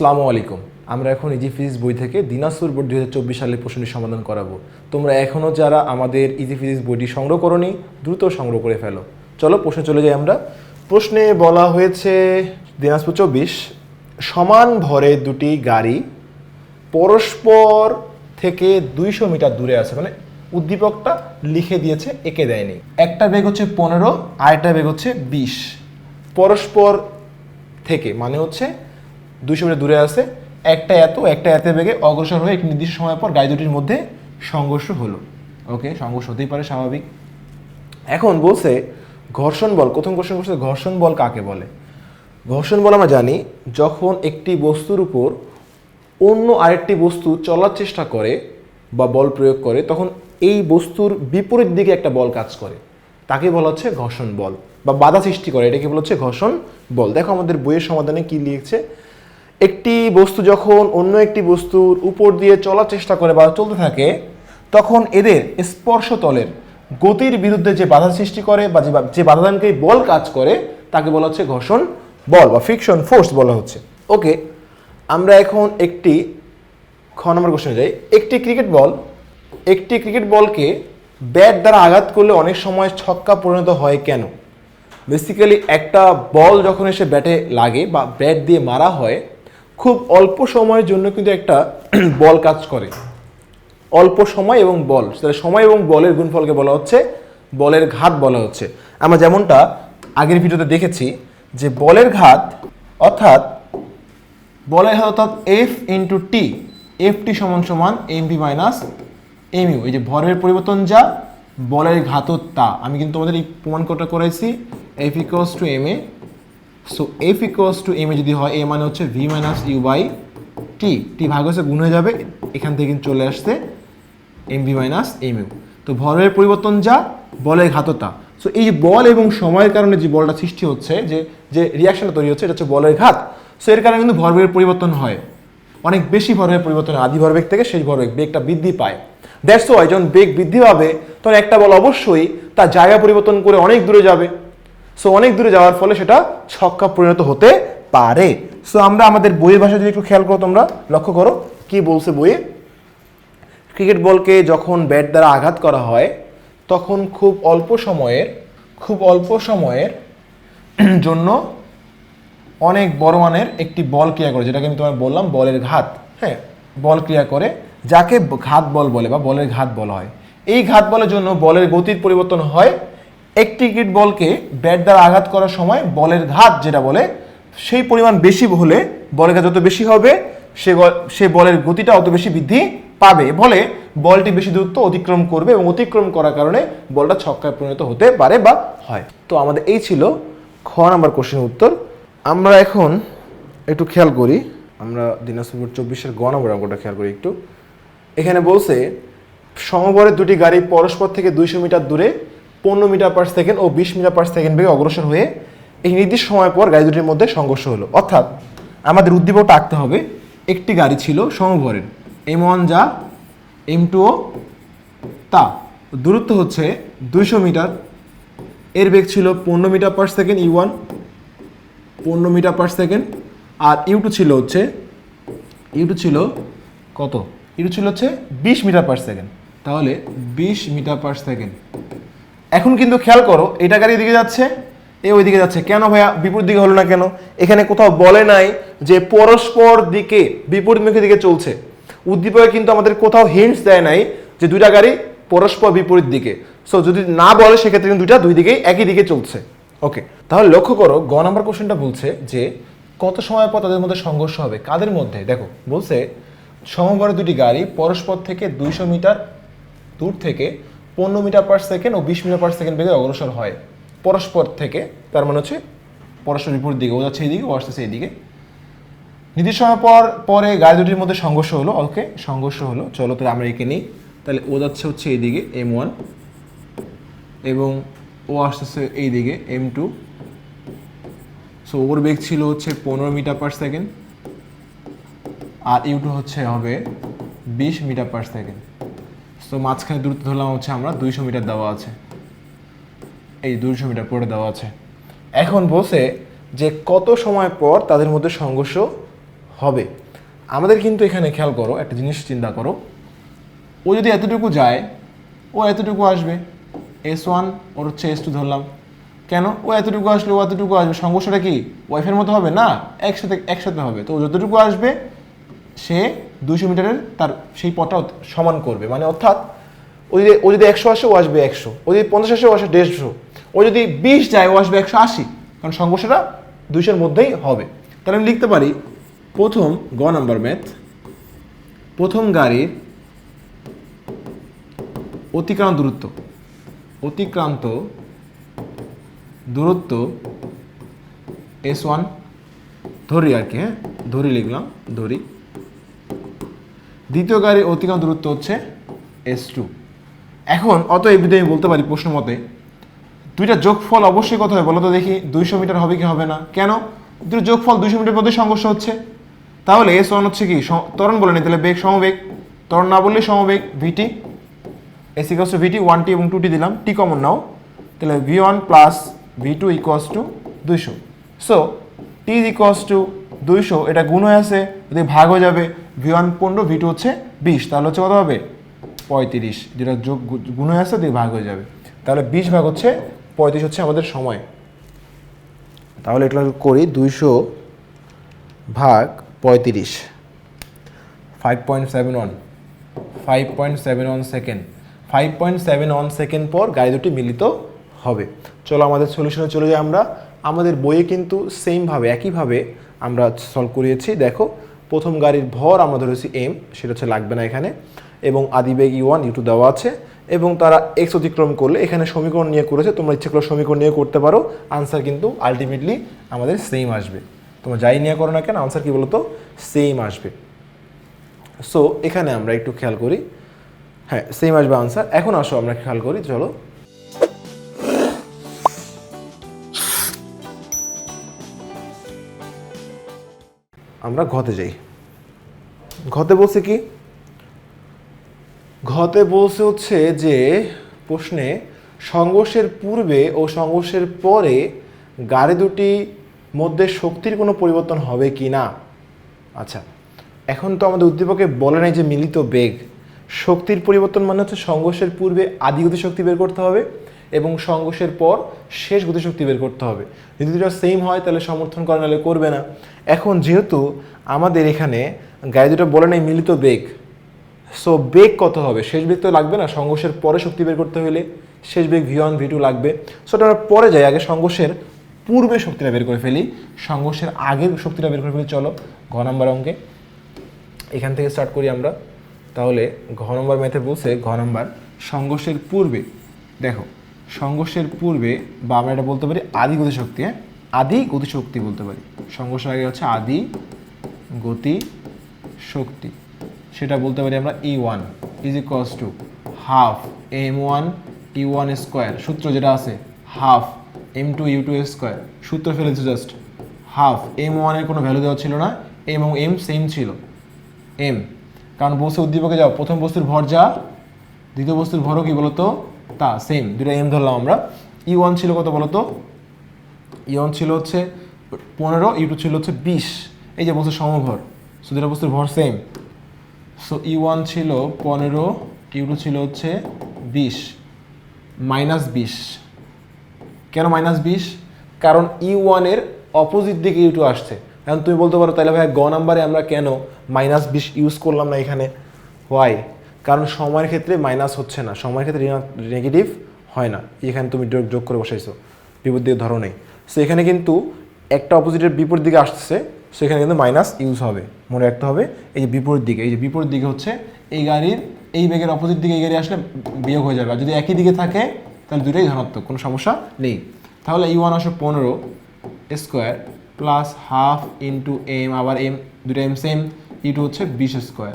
আসসালামু আলাইকুম। আমরা এখন ইজি ফিজিক্স বই থেকে দিনাজপুর বোর্ড চব্বিশ সালের প্রশ্নটি সমাধান করাবো। তোমরা এখনও যারা আমাদের ইজি ফিজিক্স বইটি সংগ্রহ করনি, দ্রুত সংগ্রহ করে ফেলো। চলো প্রশ্নে চলে যাই আমরা। প্রশ্নে বলা হয়েছে, দিনাজপুর চব্বিশ, সমান ভরে দুটি গাড়ি পরস্পর থেকে দুইশো মিটার দূরে আছে। মানে উদ্দীপকটা লিখে দিয়েছে, এঁকে দেয়নি। একটা বেগ হচ্ছে পনেরো, আরেকটা বেগ হচ্ছে বিশ। পরস্পর থেকে মানে হচ্ছে দুইশো মিটার দূরে আছে, একটা এত একটা এত বেগে অগ্রসর হয়ে একটি নির্দিষ্ট সময় পর গাড়ি দুটির মধ্যে সংঘর্ষ হলো। ওকে, সংঘর্ষ হতেই পারে, স্বাভাবিক। এখন বলছে, ঘর্ষণ বল, প্রথম কোশ্চেন করছে ঘর্ষণ বল কাকে বলে? ঘর্ষণ বল আমরা জানি, যখন একটি বস্তুর উপর অন্য আরেকটি বস্তু চলার চেষ্টা করে বা বল প্রয়োগ করে, তখন এই বস্তুর বিপরীত দিকে একটা বল কাজ করে। তাকে বলা হচ্ছে ঘর্ষণ বল বা বাধা সৃষ্টি করে। এটাকে বলা হচ্ছে ঘর্ষণ বল। দেখো আমাদের বইয়ের সমাধানে কি লিখছে? একটি বস্তু যখন অন্য একটি বস্তুর উপর দিয়ে চলার চেষ্টা করে বা চলতে থাকে, তখন এদের স্পর্শতলের গতির বিরুদ্ধে যে বাধা সৃষ্টি করে বা যে যে বাধাদানকারী বল কাজ করে, তাকে বলা হচ্ছে ঘর্ষণ বল বা ফ্রিকশন ফোর্স বলা হচ্ছে। ওকে, আমরা এখন একটি, খ নম্বর কোশ্চেনে যাই। একটি ক্রিকেট বল, একটি ক্রিকেট বলকে ব্যাট দ্বারা আঘাত করলে অনেক সময় ছক্কা পরিণত হয় কেন? বেসিক্যালি একটা বল যখন এসে ব্যাটে লাগে বা ব্যাট দিয়ে মারা হয় খুব অল্প সময়ের জন্য কিন্তু একটা বল কাজ করে। অল্প সময় এবং বল। তাহলে সময় এবং বলের গুণফলকে বলা হচ্ছে, বলের ঘাত বলা হচ্ছে। আমরা যেমনটা আগের ভিডিওতে দেখেছি যে বলের ঘাত, অর্থাৎ বলের ঘাত অর্থাৎ F into T F T সমান সমান M V minus M U এই যে ভরের পরিবর্তন যা, বলের ঘাতও তা। আমি কিন্তু তোমাদের এই প্রমাণ করতে করাইছি F equals to M A so F equals to M A যদি হয় এ মানে হচ্ছে V minus U by T T ভাগ হচ্ছে গুণ হয়ে যাবে, এখান থেকে কিন্তু চলে আসছে M V minus M U তো ভরের পরিবর্তন যা, বলের ঘাততা সো এই বল এবং সময়ের কারণে যে বলটা সৃষ্টি হচ্ছে, যে যে রিয়াকশনটা তৈরি হচ্ছে, এটা হচ্ছে বলের ঘাত। সো এর কারণে কিন্তু ভরবেগের পরিবর্তন হয়। অনেক বেশি ভরবেগের পরিবর্তন। আদি ভরবেগ থেকে সেই ভরবেগ, বেগটা বৃদ্ধি পায়। দ্যাটস ওয়াই যখন বেগ বৃদ্ধি পাবে, তখন একটা বল অবশ্যই তার জায়গা পরিবর্তন করে অনেক দূরে যাবে। সো অনেক দূরে যাওয়ার ফলে সেটা ছক্কা পরিণত হতে পারে। সো আমরা আমাদের বইয়ের ভাষা যদি একটু খেয়াল করো তোমরা, লক্ষ্য করো কি বলছে বইয়ে? ক্রিকেট বলকে যখন ব্যাট দ্বারা আঘাত করা হয়, তখন খুব অল্প সময়ের, খুব অল্প সময়ের জন্য অনেক বড় মানের একটি বল ক্রিয়া করে, যেটাকে আমি তোমার বললাম বলের ঘাত। হ্যাঁ বল ক্রিয়া করে, যাকে ঘাত বল বলে বা বলের ঘাত বলা হয়। এই ঘাত বলের জন্য বলের গতির পরিবর্তন হয় একটি ক্রিকেট বলকে ব্যাট দ্বারা আঘাত করার সময় বলের ঘাত যেটা বলে, সেই পরিমাণ বেশি হলে বলের ঘাত যত বেশি হবে, সে সে বলের গতিটা অত বেশি বৃদ্ধি পাবে। বলে বলটি বেশি দূরত্ব অতিক্রম করবে এবং অতিক্রম করার কারণে বলটা ছক্কায় পরিণত হতে পারে বা হয়। তো আমাদের এই ছিল খ নাম্বার কোশ্চেনের উত্তর। আমরা এখন একটু খেয়াল করি। আমরা দিনাজপুর চব্বিশের গ নম্বর অঙ্কটা খেয়াল করি একটু। এখানে বলছে সমবরের দুটি গাড়ি পরস্পর থেকে দুইশো মিটার দূরে পনেরো মিটার পার সেকেন্ড ও বিশ মিটার পার সেকেন্ড বেগে অগ্রসর হয়ে এই নির্দিষ্ট সময় পর গাড়ি দুটির মধ্যে সংঘর্ষ হলো। অর্থাৎ আমাদের উদ্দীপকটা আঁকতে হবে, একটি গাড়ি ছিল সমভরের এম ওয়ান যা এম টু ও তা। দূরত্ব হচ্ছে দুইশো মিটার, এর বেগ ছিল পনেরো metre per second U one পনেরো মিটার পার সেকেন্ড আর ইউ টু ছিল হচ্ছে ইউ টু ছিল কত? ইউ টু ছিল হচ্ছে বিশ মিটার পার সেকেন্ড তাহলে বিশ মিটার পার সেকেন্ড এখন কিন্তু খেয়াল করো, এটা গাড়ি দিকে যাচ্ছে, এ ওইদিকে যাচ্ছে। কেন ভাইয়া? বিপরীত দিকে হলো না কেন? এখানে কোথাও বলে নাই যে পরস্পর দিকে, বিপরীতমুখী দিকে চলছে। উদ্দীপকে কিন্তু আমাদের কোথাও হিন্টস দেয় নাই যে দুইটা গাড়ি পরস্পর বিপরীত দিকে। সো যদি না বলে, সেক্ষেত্রে কিন্তু দুইটা দুই দিকেই একই দিকে চলছে। ওকে তাহলে লক্ষ্য করো, গ নাম্বার কোশ্চেনটা বলছে যে কত সময় পর তাদের মধ্যে সংঘর্ষ হবে? কাদের মধ্যে? দেখো, বলছে সমবরে দুটি গাড়ি পরস্পর থেকে দুইশো মিটার দূর থেকে পনেরো মিটার পার সেকেন্ড ও বিশ মিটার পার সেকেন্ড বেগে অগ্রসর হয়। পরস্পর থেকে, তার মানে হচ্ছে পরস্পর বিপরীত দিকে, ও যাচ্ছে এইদিকে, ও আসতেছে এইদিকে। নির্দিষ্ট সময় পর, পরে গাড়ি দুটির মধ্যে সংঘর্ষ হলো, ওকে? সংঘর্ষ হলো। চলো তাহলে আমরা এঁকে নিই। তাহলে ও যাচ্ছে হচ্ছে এইদিকে এম ওয়ান এবং ও আসতেছে এইদিকে এম টু সো ওর বেগ ছিল হচ্ছে পনেরো মিটার পার সেকেন্ড আর ইউটু হচ্ছে হবে বিশ মিটার পার সেকেন্ড তো মাঝখানে দূরত্ব ধরলাম হচ্ছে আমরা দুইশো মিটার দেওয়া আছে। এই দুইশো মিটার পরে দেওয়া আছে। এখন বসে যে কত সময় পর তাদের মধ্যে সংঘর্ষ হবে? আমাদের কিন্তু এখানে খেয়াল করো, একটা জিনিস চিন্তা করো। ও যদি এতটুকু যায়, ও এতটুকু আসবে। এস ওয়ান ওর হচ্ছে এস টু ধরলাম। কেন? ও এতটুকু আসলে ও এতটুকু আসবে। সংঘর্ষটা কি? ওয়াইফের মতো হবে না? একসাথে একসাথে হবে। তো ও যতটুকু আসবে, সে দুশো মিটারের তার সেই পথটা সমান করবে। মানে অর্থাৎ ও যদি ও যদি একশো আসে, ও আসবে একশো। ও যদি পঞ্চাশ আসে, ও আসবে দেড়শো। ও যদি বিশ যায়, ও আসবে একশো আশি। কারণ সংঘর্ষটা দুইশোর মধ্যেই হবে। তাহলে আমি লিখতে পারি, প্রথম গ নাম্বার ম্যাথ প্রথম গাড়ির অতিক্রান্ত দূরত্ব। অতিক্রান্ত দূরত্ব এস ওয়ান ধরি আর কি হ্যাঁ? ধরি লিখলাম, ধরি। দ্বিতীয় গাড়ির অতিক্রান্ত দূরত্ব হচ্ছে এস টু এখন অত এবিধে আমি বলতে পারি প্রশ্ন মতে, দুইটা যোগফল অবশ্যই কত হবে বলো তো দেখি, দুইশো মিটার হবে কি হবে না? কেন? দুটো যোগফল দুইশো মিটার মধ্যে সংঘর্ষ হচ্ছে। তাহলে এস ওয়ান হচ্ছে কি? তরণ বলে নি তাহলে বেগ সমবেগ। তরণ না বললে সমবেগ V T S equals to V T one T এবং টু টি দিলাম টি কমন নাও। তাহলে V one plus V two equals to দুইশো। So T is equals to দুইশো, এটা গুণ হয়ে আছে, যদি ভাগ হয়ে যাবে ভি ওয়ান পনেরো ভি টু হচ্ছে বিশ, তাহলে হচ্ছে কত হবে? পঁয়ত্রিশ, যেটা যোগ গুণ হয়ে আছে দিয়ে ভাগ হয়ে যাবে। তাহলে বিশ ভাগ হচ্ছে, পঁয়ত্রিশ হচ্ছে আমাদের সময়। তাহলে এটা করি, দুইশো ভাগ পঁয়ত্রিশ five point seven one five point seven one second five point seven one second পর গাড়ি দুটি মিলিত হবে। চলো আমাদের সলিউশনে চলে যাই আমরা। আমাদের বইয়ে কিন্তু সেমভাবে একইভাবে আমরা সলভ করিয়েছি। দেখো, প্রথম গাড়ির ভর আমরা ধরেছি এম সেটা হচ্ছে লাগবে না এখানে। এবং আদিবেগ ইউ ওয়ান ইউ টু দেওয়া আছে। এবং তারা এক্স অতিক্রম করলে এখানে সমীকরণ নিয়ে করেছে। তোমরা ইচ্ছে করলে সমীকরণ নিয়ে করতে পারো। আনসার কিন্তু আলটিমেটলি আমাদের সেম আসবে। তোমরা যাই নিয়ে করো না কেন আনসার কি বলতো? সেম আসবে। সো এখানে আমরা একটু খেয়াল করি। হ্যাঁ সেম আসবে আনসার এখন আসো, আমরা খেয়াল করি। চলো। আমরা ঘতে যাই। ঘতে বলছে কি? ঘতে বলছে হচ্ছে যে, প্রশ্নে, সংঘর্ষের পূর্বে ও সংঘর্ষের পরে গাড়ি দুটি মধ্যে শক্তির কোনো পরিবর্তন হবে কি না? আচ্ছা এখন তো আমাদের উদ্দীপকে বলে নাই যে মিলিত বেগ। শক্তির পরিবর্তন মানে হচ্ছে সংঘর্ষের পূর্বে আদি গতিশক্তি বের করতে হবে এবং সংঘর্ষের পর শেষ গতিশক্তি বের করতে হবে। যদি দুটো সেম হয়, তাহলে সমর্থন করে নাহলে করবে না। এখন যেহেতু আমাদের এখানে গাড়ি দুটো বলে নেই, মিলিত বেগ সো বেগ কত হবে? শেষ বেগ তো লাগবে না, সংঘর্ষের পরে শক্তি বের করতে হলে শেষ বেগ ভি ওয়ান ভি টু লাগবে। সো এটা আমরা পরে যাই, আগে সংঘর্ষের পূর্বে শক্তিটা বের করে ফেলি। সংঘর্ষের আগের শক্তিটা বের করে ফেলি, চলো ঘ নাম্বার অঙ্কে। এখান থেকে স্টার্ট করি আমরা। তাহলে ঘ নম্বর ম্যাথে বলছে, ঘ নম্বর সংঘর্ষের পূর্বে। দেখো সংঘর্ষের পূর্বে বা আমরা এটা বলতে পারি আদি গতিশক্তি হ্যাঁ? আদি গতিশক্তি বলতে পারি। সংঘর্ষের আগে হচ্ছে আদি গতি শক্তি। সেটা বলতে পারি আমরা E one is equals to half M one E one square সূত্র যেটা আছে half M two U two square সূত্র ফেলেছে জাস্ট হাফ এম ওয়ানের কোনো ভ্যালু দেওয়া ছিল না এম এবং এম সেম ছিল। এম কারণ বস্তু উদ্দীপকে যাও, প্রথম বস্তুর ভর যা, দ্বিতীয় বস্তুর ভরও কি বলতো? তা সেম দুটো এম ধরলাম আমরা। ই ওয়ান ছিল কত বলতো? ই ওয়ান ছিল হচ্ছে পনেরো ই টু ছিল হচ্ছে বিশ। এই যে বস্তুর সমভর। সো দুটো বস্তুর ভর সেম সো ই ওয়ান ছিল পনেরো ইউ টু ছিল হচ্ছে বিশ। মাইনাস বিশ। কেন মাইনাস বিশ? কারণ ই ওয়ানের অপোজিট দিকে ইউ টু আসছে। এখন তুমি বলতে পারো, তাহলে ভাই গ নাম্বারে আমরা কেন মাইনাস বিশ ইউজ করলাম না এখানে? ওয়াই কারণ সময়ের ক্ষেত্রে মাইনাস হচ্ছে না, সময়ের ক্ষেত্রে নেগেটিভ হয় না। এখানে তুমি যোগ করে বসাইছো, বিপরীত দিকে ধরো নেই। সো এখানে কিন্তু একটা অপোজিটের বিপরীত দিকে আসছে সো এখানে কিন্তু মাইনাস ইউজ হবে। মনে রাখতে হবে, এই যে বিপরীত দিকে, এই যে বিপরীত দিকে হচ্ছে, এই গাড়ির, এই বেগের অপোজিট দিকে এই গাড়ি আসলে বিয়োগ হয়ে যাবে। আর যদি একই দিকে থাকে, তাহলে দুটোই ধনাত্মক, কোনো সমস্যা নেই। তাহলে ই ওয়ান আসে পনেরো square plus half into M আবার এম দুটো এম সেম ই টু হচ্ছে বিশ স্কোয়ার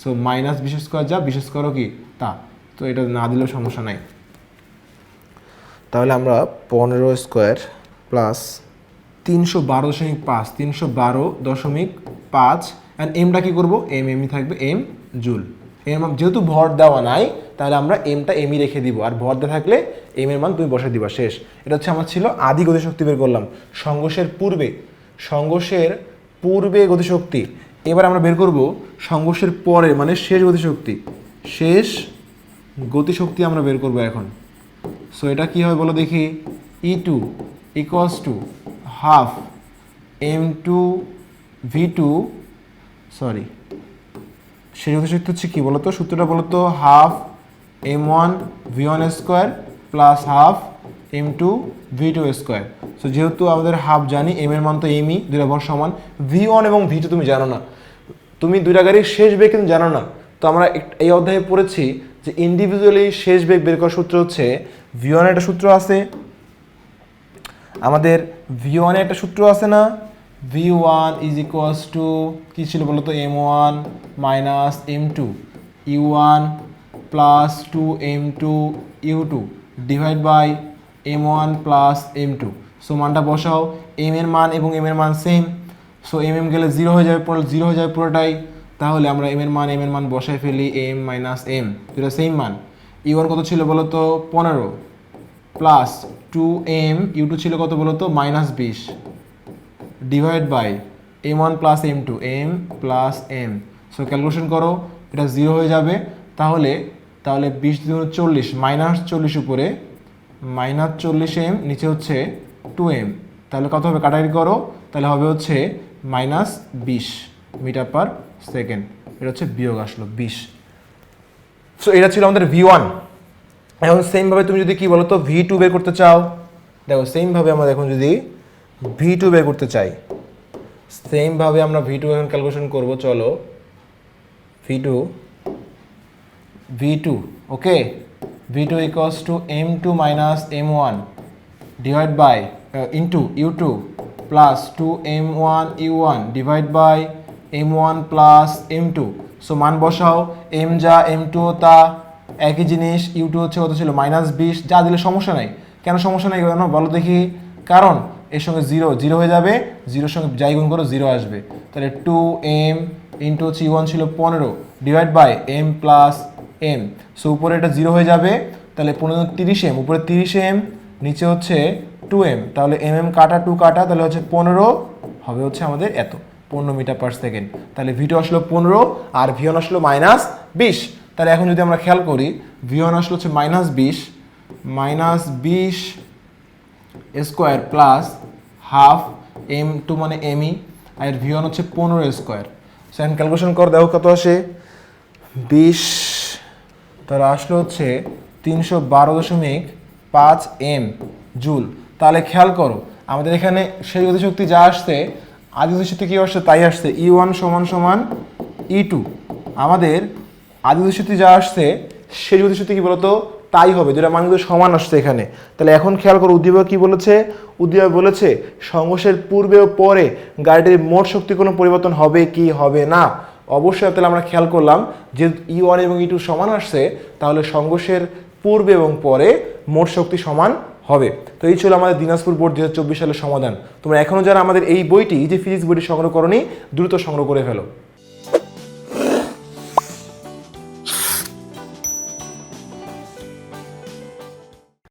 সো মাইনাস বিশেষ স্কোয়ার যা বিশেষ স্কোয়ারও কি? তা। তো এটা না দিলেও সমস্যা নাই। তাহলে আমরা পনেরো স্কোয়ার প্লাস তিনশো বারো দশমিক পাঁচ তিনশো বারো দশমিক পাঁচ অ্যান্ড এমটা কী করব? এম এমই থাকবে এম জুল এম যেহেতু ভর দেওয়া নাই তাহলে আমরা এমটা এমই রেখে দিব। আর ভর দেওয়া থাকলে এম এর মান তুমি বসে দিবা শেষ। এটা হচ্ছে আমার ছিল আদি গতিশক্তি বের করলাম। সংঘর্ষের পূর্বে সংঘর্ষের পূর্বে গতিশক্তি। এবার আমরা বের করব সংঘর্ষের পরে মানে শেষ গতিশক্তি। শেষ গতিশক্তি আমরা বের করব এখন। সো এটা কি হয় বলো দেখি? E two equals to half M two V two sorry শেষ গতিশক্তি হচ্ছে কি বলতো সূত্রটা বলতো half M one V one square plus half M two V two square so যেহেতু আমাদের হাফ জানি এম এর মান তো এমই দুইটা ভর সমান। ভি ওয়ান এবং ভি টু তুমি জানো না। তুমি দুইটা গাড়ির শেষ বেগ কিন্তু জানো না। তো আমরা এই অধ্যায়ে পড়েছি যে ইন্ডিভিজুয়ালি শেষ বেগ বের করার সূত্র হচ্ছে ভি ওয়ানের একটা সূত্র আছে। আমাদের ভি ওয়ানের একটা সূত্র আছে না? V one is equals to কী ছিল বলো তো M one minus M two U one plus two M two U two divide by M one plus M two so মানটা বসাও। এম এর মান এবং এম এর মান সেম সো এম এম গেলে জিরো হয়ে যাবে পুরো জিরো হয়ে যাবে পুরোটাই। তাহলে আমরা এম এর মান এম এর মান বসাই ফেলি এম মাইনাস এম দুটো সেম মান। ইউ কত ছিল বলো তো পনেরো। Plus two m u two ছিল কত বলো তো মাইনাস বিশ। Divide by m one plus m two m plus m so calculation করো। এটা জিরো হয়ে যাবে। তাহলে তাহলে বিশ দুগুণ চল্লিশ। মাইনাস চল্লিশ উপরে মাইনাস চল্লিশ এম, নিচে হচ্ছে টু এম। তাহলে কত হবে? কাটাকাটি করো। তাহলে হবে হচ্ছে মাইনাস বিশ মিটার পার সেকেন্ড। এটা হচ্ছে বিয়োগ আসলো, বিশ। সো এটা ছিল আমাদের ভি ওয়ান এখন সেমভাবে তুমি যদি কি বলো তো ভি টু বের করতে চাও? দেখো সেমভাবে আমরা এখন যদি ভি টু বের করতে চাই সেমভাবে আমরা ভি টু এখন ক্যালকুলেশন করব, চলো। V two v two okay v two equals two m two minus m one divide by into u two plus two m one u one divide by m one plus m two so মান বসাও M যা M two তা একই জিনিস you two হচ্ছে কত ছিল? Minus বিশ, যা দিলে সমস্যা নাই। কেন সমস্যা নেই কেন? বলো দেখি। কারণ এর সঙ্গে জিরো জিরো হয়ে যাবে জিরোর সঙ্গে যাই গুণ করো জিরো আসবে। তাহলে টু এম ইন্টু হচ্ছে ছিল পনেরো divide by m plus m so উপরে এটা জিরো হয়ে যাবে, তাহলে পনেরো তিরিশ এম উপরে তিরিশ এম নিচে হচ্ছে টু এম তাহলে এম এম কাটা টু কাটা, তাহলে হচ্ছে পনেরো, হবে হচ্ছে আমাদের এত, পনেরো মিটার পার সেকেন্ড তাহলে ভিটু আসলো পনেরো, আর ভিওন আসলো মাইনাস বিশ। তাহলে এখন যদি আমরা খেয়াল করি ভিওন আসলো হচ্ছে মাইনাস বিশ মাইনাস বিশ square plus half M two মানে এমই আর ভিওন হচ্ছে পনেরো স্কোয়ার সো ক্যালকুলেশন কর, দেখো কত আসে। বিশ তাহলে আসলো হচ্ছে তিনশো বারো দশমিক পাঁচ এম জুল। তাহলে খেয়াল করো, আমাদের এখানে সেই গতিশক্তি যা আসছে, আদি গতিশক্তি কী আসছে? তাই আসছে। ই ওয়ান সমান সমান ই টু আমাদের আদি গতিশক্তি যা আসছে, সেই গতিশক্তি কী বলতো? তাই হবে দুটা মান সমান আসছে এখানে। তাহলে এখন খেয়াল করো, উদ্দীপক কি বলেছে? উদ্দীপক বলেছে, সংঘর্ষের পূর্বে ও পরে গাড়িটির মোট শক্তি কোনো পরিবর্তন হবে কি, হবে না। অবশ্যই তাহলে আমরা খেয়াল করলাম যে ই ওয়ান এবং ই টু সমান আসছে, তাহলে সংঘর্ষের পূর্বে এবং পরে মোট শক্তি সমান হবে। তো এই ছিল আমাদের দিনাজপুর বোর্ড দু হাজার চব্বিশ সালের সমাধান। তোমরা এখনও যারা আমাদের এই বইটি যে ফিজিক্স বইটি সংগ্রহ করনি, দ্রুত সংগ্রহ করে ফেলো।